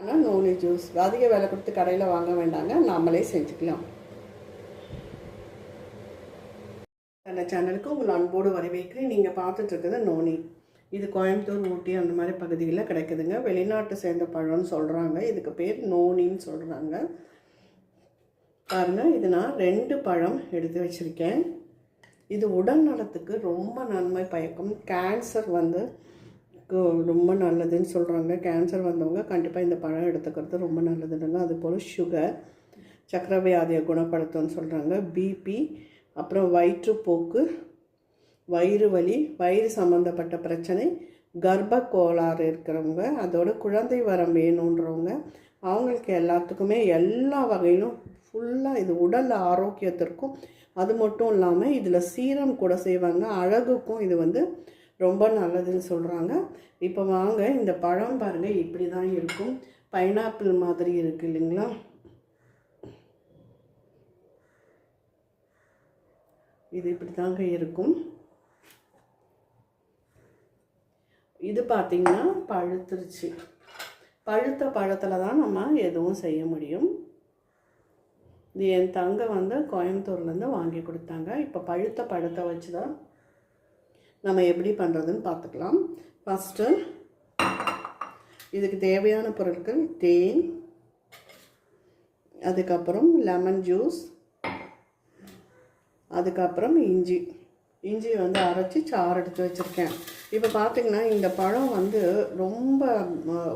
ஆனால் noni juice. அதிக விலை கொடுத்து கடையில் வாங்க வேண்டாங்க. நாமளே செஞ்சுக்கலாம். அந்த சேனலுக்கு உங்கள் அன்போடு வரவேற்கிறேன். நீங்கள் பார்த்துட்ருக்குது நோனி. இது கோயம்புத்தூர் ஊட்டி அந்த மாதிரி பகுதியில் கிடைக்குதுங்க. வெளிநாட்டு சேர்ந்த பழம்னு சொல்கிறாங்க இதுக்கு பேர் நோனின்னு சொல்கிறாங்க பாருங்கள் இது நான் ரெண்டு பழம் எடுத்து வச்சுருக்கேன். இது உடல் நலத்துக்கு ரொம்ப நன்மை பயக்கும். கேன்சர் வந்து ரொம்ப நல்லதுன்னு சொல்கிறாங்க கேன்சர் வந்தவங்க கண்டிப்பாக இந்த பழம் எடுத்துக்கிறது ரொம்ப நல்லதுன்னு அது போல் சுகர் சக்கரை வியாதியை குணப்படுத்தும்னு சொல்கிறாங்க பிபி அப்புறம் வயிற்றுப்போக்கு வயிறு வலி வயிறு சம்மந்தப்பட்ட பிரச்சனை கர்ப்ப கோளாறு இருக்கிறவங்க அதோட குழந்தை வரம் வேணுன்றவங்க அவங்களுக்கு எல்லாத்துக்குமே எல்லா வகையிலும் ஃபுல்லாக இது உடல் ஆரோக்கியத்திற்கும் அது மட்டும் இல்லாமல் இதில் சீரம் கூட செய்வாங்க. அழகுக்கும் இது வந்து ரொம்ப நல்லதுன்னு சொல்கிறாங்க இப்போ வாங்க இந்த பழம் பாருங்கள் இப்படி தான் இருக்கும். பைனாப்பிள் மாதிரி இருக்கு இல்லைங்களா? இது இப்படி தாங்க இருக்கும். இது பார்த்திங்கன்னா பழுத்துருச்சு. பழுத்த பழத்தில் தான் நம்ம எதுவும் செய்ய முடியும். இது என் தங்க வந்து கோயம்புத்தூர்லேருந்து வாங்கி கொடுத்தாங்க. இப்போ பழுத்த பழத்தை வச்சு தான் நம்ம எப்படி பண்ணுறதுன்னு பார்த்துக்கலாம். ஃபஸ்ட்டு இதுக்கு தேவையான பொருட்கள் தேன் அதுக்கப்புறம் லெமன் ஜூஸ் அதுக்கப்புறம் இஞ்சி. இஞ்சி வந்து அரைச்சி சாறு எடுத்து வச்சுருக்கேன். இப்போ பார்த்திங்கன்னா இந்த பழம் வந்து ரொம்ப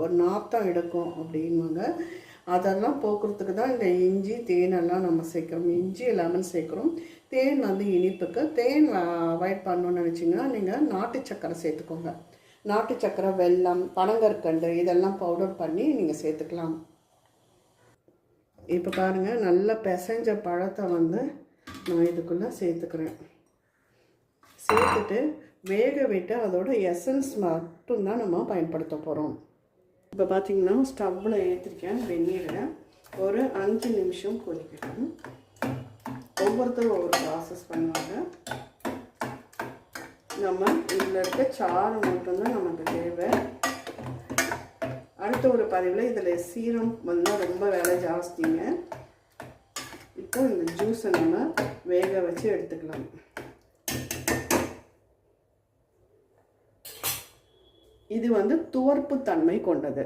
ஒரு நாத்தம் எடுக்கும் அப்படின்வாங்க அதெல்லாம் போக்குறதுக்கு தான் இந்த இஞ்சி தேனெல்லாம் நம்ம சேர்க்குறோம். இஞ்சி லெமன் சேர்க்குறோம். தேன் வந்து இனிப்புக்கு. தேன் அவாய்ட் பண்ணணும்னு நினச்சிங்கன்னா நீங்கள் நாட்டு சக்கரை சேர்த்துக்கோங்க. நாட்டு சக்கரை வெல்லம் பனங்கற்கண்டு இதெல்லாம் பவுடர் பண்ணி நீங்கள் சேர்த்துக்கலாம். இப்போ பாருங்கள் நல்லா பிசைஞ்ச பழத்தை வந்து நான் இதுக்குள்ளே சேர்த்துக்கிறேன். சேர்த்துட்டு வேக விட்டு அதோட எசன்ஸ் மட்டும்தான் நம்ம பயன்படுத்த போகிறோம் இப்போ பார்த்தீங்கன்னா ஸ்டவ்வில் ஏற்றிருக்கேன் வெந்நீரை. ஒரு அஞ்சு நிமிஷம் கொதிக்கட்டும். ஒவ்வொருத்தரும் ஒவ்வொரு ப்ராசஸ் பண்ணுவாங்க. நம்ம இதில் இருக்க சாறு மட்டும்தான் நமக்கு தேவை. அடுத்த ஒரு பதிவில் இதில் சீரம் வந்து ரொம்ப விலை ஜாஸ்திங்க. இப்போ இந்த ஜூஸை நம்ம வேக வச்சு எடுத்துக்கலாம். இது வந்து துவர்ப்பு தன்மை கொண்டது.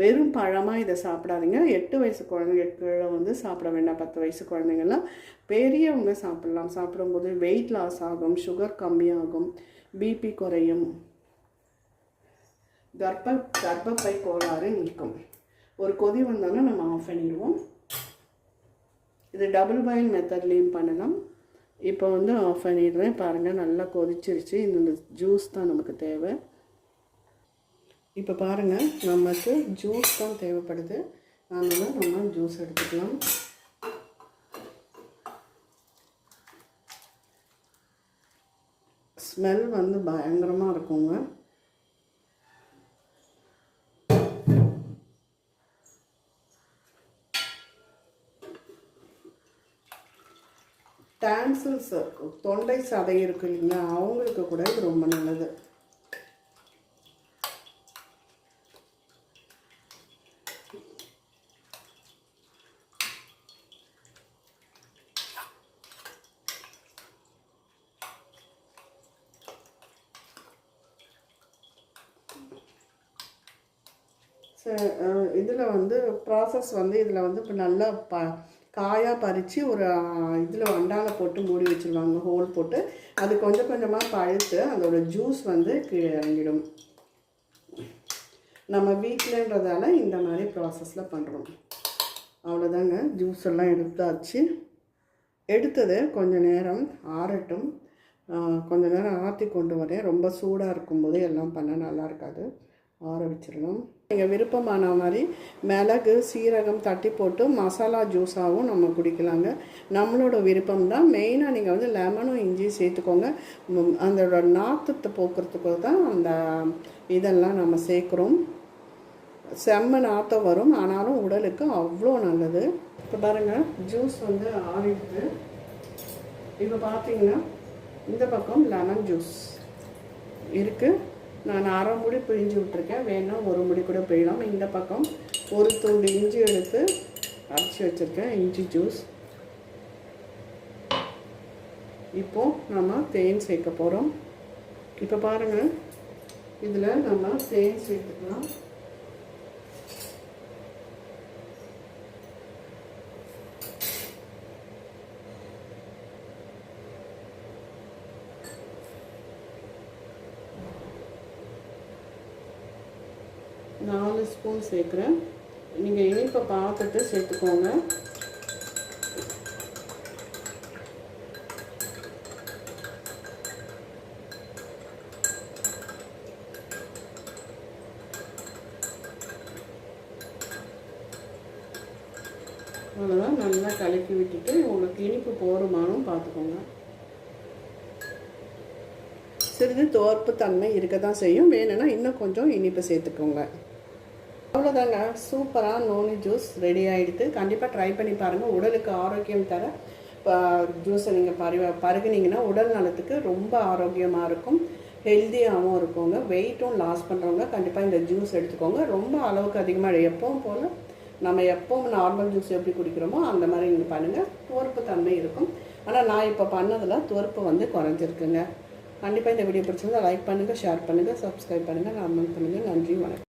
வெறும் பழமாக இதை சாப்பிடாதீங்க. எட்டு வயசு குழந்தைங்க வந்து சாப்பிட வேண்டாம். பத்து வயசு குழந்தைங்கள்லாம் பெரியவங்க சாப்பிடலாம். சாப்பிடும்போது வெயிட் லாஸ் ஆகும் சுகர் கம்மியாகும் பிபி குறையும். கர்ப்ப கர்ப்பப்பை கோளாறு நீக்கும். ஒரு கொதி வந்தோன்னா நம்ம ஆஃப் பண்ணிடுவோம். இது டபுள் பாயில் மெத்தட்லேயும் பண்ணலாம். இப்போ வந்து ஆஃப் பண்ணிடுறேன். பாருங்கள் நல்லா கொதிச்சிருச்சு. இந்த ஜூஸ் தான் நமக்கு தேவை. இப்போ பாருங்கள் நமக்கு ஜூஸ் தான் தேவைப்படுது. அதனால் நம்ம ஜூஸ் எடுத்துக்கலாம். ஸ்மெல் வந்து பயங்கரமாக இருக்குங்க. டான்சில்ஸ் தொண்டை சதை இருக்கு இல்லைங்களா? அவங்களுக்கு கூட இது ரொம்ப நல்லது. இதில் வந்து ப்ராசஸ் வந்து இதில் வந்து இப்போ நல்லா ப காயாக பறித்து ஒரு இதில் அண்டால போட்டு மூடி வச்சுருவாங்க. ஹோல் போட்டு. அது கொஞ்சம் கொஞ்சமாக பழுத்து அதோடய ஜூஸ் வந்து கீழே இறங்கிடும். நம்ம வீட்டிலன்றதால இந்த மாதிரி ப்ராசஸில் பண்ணுறோம் அவ்வளோதாங்க ஜூஸ் எல்லாம் எடுத்தாச்சு. எடுத்தது கொஞ்ச நேரம் ஆறட்டும். கொஞ்ச நேரம் ஆற்றி கொண்டு வரேன். ரொம்ப சூடாக இருக்கும்போது எல்லாம் பண்ண நல்லா இருக்காது. ஆற வச்சிடணும் நீங்கள் விருப்பமான மாதிரி மிளகு சீரகம் தட்டி போட்டு மசாலா ஜூஸாகவும் நம்ம குடிக்கலாங்க. நம்மளோட விருப்பம் தான். மெயினாக நீங்கள் வந்து லெமனும் இஞ்சி சேர்த்துக்கோங்க. அதோட நாத்தத்தை போக்குறதுக்கு தான் அந்த இதெல்லாம் நம்ம சேர்க்குறோம். செம்ம நாத்தம் வரும். ஆனாலும் உடலுக்கு அவ்வளோ நல்லது. இப்போ பாருங்கள் ஜூஸ் வந்து ஆறிடுது. இப்போ பார்த்தீங்கன்னா இந்த பக்கம் லெமன் ஜூஸ் இருக்குது நான் அரை முடி பிழிஞ்சு விட்டுருக்கேன். வேணா ஒரு முடி கூட பிழியலாம். இந்த பக்கம் ஒரு துண்டு இஞ்சி எடுத்து அரைச்சி வச்சுருக்கேன். இஞ்சி ஜூஸ். இப்போது நம்ம தேன் சேர்க்க போகிறோம் இப்போ பாருங்கள் இதில் நம்ம தேன் சேர்த்துக்கலாம். நாலு ஸ்பூன் சேர்க்குறேன். நீங்கள் இனிப்பை பார்த்துட்டு சேர்த்துக்கோங்க. அவ்வளோதான் நல்லா கலக்கி விட்டுட்டு உங்களுக்கு இனிப்பு போருமானும் பார்த்துக்கோங்க. சிறிது தோற்பு தன்மை இருக்க தான் செய்யும். வேணும்னா இன்னும் கொஞ்சம் இனிப்பு சேர்த்துக்கோங்க. அவ்வளோதாங்க சூப்பராக நோனி ஜூஸ் ரெடி ஆகிடுது கண்டிப்பாக ட்ரை பண்ணி பாருங்கள் உடலுக்கு ஆரோக்கியம் தர ஜூஸை நீங்கள் பருவ பருகுனீங்கன்னா உடல் நலத்துக்கு ரொம்ப ஆரோக்கியமாக இருக்கும். ஹெல்த்தியாகவும் இருக்குங்க. வெயிட்டும் லாஸ் பண்ணுறவங்க கண்டிப்பாக இந்த ஜூஸ் எடுத்துக்கோங்க. ரொம்ப அளவுக்கு அதிகமாக எப்பவும் போல் நம்ம எப்பவும் நார்மல் ஜூஸ் எப்படி குடிக்கிறோமோ அந்த மாதிரி நீங்கள் பண்ணுங்கள் துவர்ப்பு தன்மை இருக்கும். ஆனால் நான் இப்போ பண்ணதில் துவர்ப்பு வந்து குறைஞ்சிருக்குங்க. கண்டிப்பாக இந்த வீடியோ பிடிச்சிருந்தா லைக் பண்ணுங்கள் ஷேர் பண்ணுங்கள் சப்ஸ்கிரைப் பண்ணுங்கள் கமெண்ட் பண்ணுங்கள் நன்றி வணக்கம்.